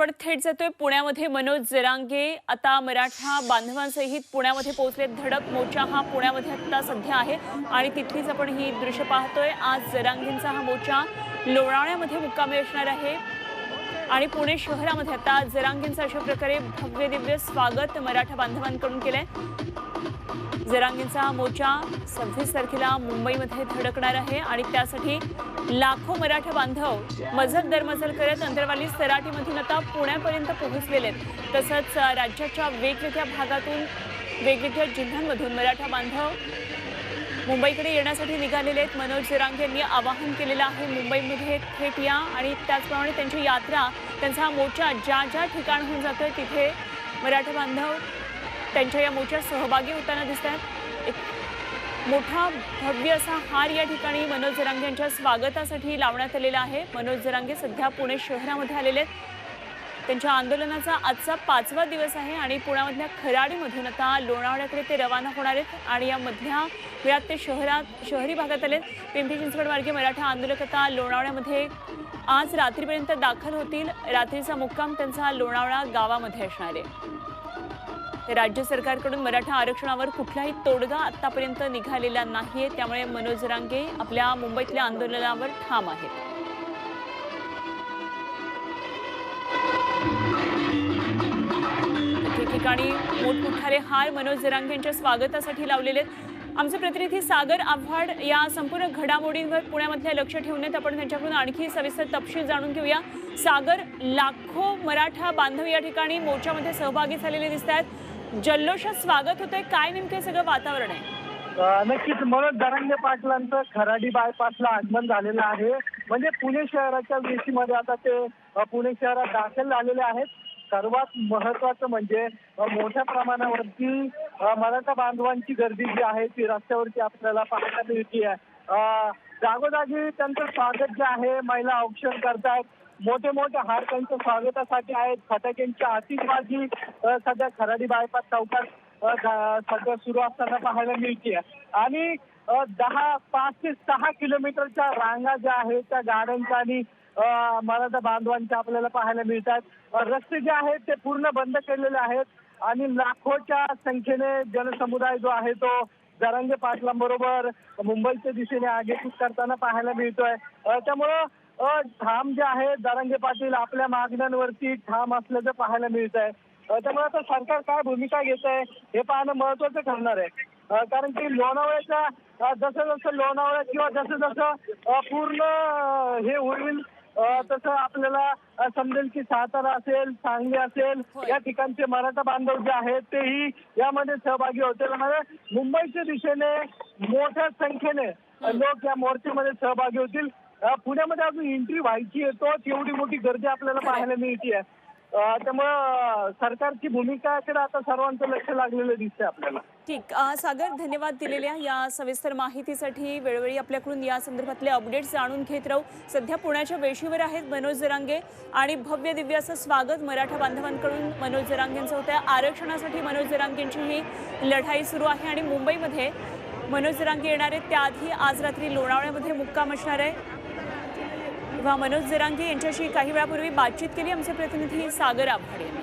आपण थेट जातोय पुण्यामध्ये. मनोज जरांगे आता मराठा बांधवांसहित पुण्यामध्ये पोहोचले धडक मोर्चा हा पुण्यामध्ये आता सध्या आहे आणि तिथलीच आपण ही दृश्य पाहतोय. आज जरांगेंचा हा मोर्चा लोणावळ्यामध्ये मुक्कामी असणार आहे. आणि पुणे शहरामध्ये आता जरांगींचं अशा प्रकारे भव्य दिव्य स्वागत मराठा बांधवांकडून केलंय. जरांगींचा हा मोर्चा सव्वीस तारखेला मुंबईमध्ये धडकणार आहे आणि त्यासाठी लाखो मराठा बांधव मजल दरमजल करत अंतरवाली सराटीमधून आता पुण्यापर्यंत पोहोचलेले आहेत तसंच राज्याच्या वेगवेगळ्या भागातून वेगवेगळ्या जिल्ह्यांमधून मराठा बांधव मुंबईकडे येण्यासाठी निघालेले आहेत मनोज जिरांग यांनी आवाहन केलेलं आहे. मुंबईमध्ये थेट या आणि त्याचप्रमाणे त्यांची यात्रा त्यांचा हा मोर्चा ज्या ज्या ठिकाणहून आहे तिथे मराठा बांधव त्यांच्या या मोर्चात सहभागी होताना दिसत आहेत एक मोठा भव्य असा हार या ठिकाणी मनोज जरांगे यांच्या स्वागतासाठी लावण्यात आलेला आहे. मनोज जरांगे सध्या पुणे शहरामध्ये आलेले आहेत. त्यांच्या आंदोलनाचा आजचा पाचवा दिवस आहे आणि पुण्यामधल्या खराडीमधून आता लोणावळ्याकडे ते रवाना होणार आहेत आणि या मधल्या वेळात ते शहरात शहरी भागात आले पिंपरी चिंचवड मार्गे मराठा आंदोलक आता लोणावळ्यामध्ये आज रात्रीपर्यंत दाखल होतील. रात्रीचा मुक्काम त्यांचा लोणावळा गावामध्ये असणार आहे. तर राज्य सरकारकडून मराठा आरक्षणावर कुठलाही तोडगा आतापर्यंत निघालेला नाहीये. त्यामुळे मनोज रांगे आपल्या मुंबईतल्या आंदोलनावर ठाम आहेत. ठिकाणी मोठमोठाले हार मनोज जरांगे यांच्या स्वागतासाठी लावलेले आहेत. आमचे प्रतिनिधी सागर आव्हाड या संपूर्ण घडामोडींवर पुण्यामधल्या लक्ष ठेवून आहेत. आपण त्यांच्याकडून आणखी सविस्तर तपशील जाणून घेऊया. सागर लाखो मराठा बांधव या ठिकाणी मोर्चामध्ये सहभागी झालेले दिसत आहेत. जल्लोषात स्वागत होतंय. काय नेमके सगळं वातावरण आहे? नक्कीच. मनोज दरंगे पाटलांचं खराडी बायपासला आगमन झालेलं आहे. म्हणजे पुणे शहराच्या वेशीमध्ये आता ते पुणे शहरात दाखल झालेले आहेत. सर्वात महत्वाचं म्हणजे मोठ्या प्रमाणावरती मराठा बांधवांची गर्दी जी आहे ती रस्त्यावरती आपल्याला पाहायला मिळते जागोजागी त्यांचं स्वागत जे आहे महिला औक्षण करतायत. मोठे मोठे हार त्यांच्या स्वागतासाठी आहेत. फटाक्यांची आतिषबाजी सध्या खराडी बायपास चौकात सध्या सुरू असताना पाहायला मिळते आणि दहा पाच ते सहा किलोमीटरच्या रांगा ज्या आहेत त्या गाड्यांच्या आणि मराठा बांधवांच्या आपल्याला पाहायला मिळतात. रस्ते जे आहेत ते पूर्ण बंद केलेले आहेत आणि लाखोच्या संख्येने जनसमुदाय जो आहे तो जरांगे पाटलांबरोबर मुंबईच्या दिशेने आगेकूच करताना पाहायला मिळतोय. त्यामुळं ठाम जे आहे दरांगे पाटील आपल्या मागण्यांवरती ठाम असल्याचं पाहायला मिळत आहे त्यामुळे आता सरकार काय भूमिका घेत आहे हे पाहणं महत्वाचं ठरणार आहे. कारण की लोणावळ्याच्या जसं जसं लोणावळ्या किंवा जसं जसं पूर्ण हे होईल तसं आपल्याला समजेल की सातारा असेल सांगली असेल. या ठिकाणचे मराठा बांधव जे आहेत तेही यामध्ये सहभागी होतील म्हणजे मुंबईच्या दिशेने मोठ्या संख्येने लोक या मोर्चामध्ये सहभागी होतील. पुण्यामध्ये अजून एंट्री व्हायची येतो तेवढी मोठी गर्दी आपल्याला पाहायला मिळते त्यामुळं सरकारची भूमिकाकडे आता सर्वांचं लक्ष लागलेलं दिसतंय आपल्याला. ठीक. सागर धन्यवाद दिलेल्या या सविस्तर माहितीसाठी वेळोवेळी आपल्याकडून या संदर्भातले अपडेट्स जाणून घेत राहू. सध्या पुण्याच्या वेशीवर आहेत मनोज जरांगे आणि भव्य दिव्य असं स्वागत मराठा बांधवांकडून मनोज जरांगेंचं होतं आरक्षणासाठी मनोज जरांगेंची ही लढाई सुरू आहे आणि मुंबईमध्ये मनोज जरांगे येणार आहेत. त्याआधी आज रात्री लोणावळ्यामध्ये मुक्काम असणार आहे. वा मनोज जरांगे यांच्याशी काही वेळापूर्वी बातचीत केली. आमचे प्रतिनिधी सागर आभाडे यांनी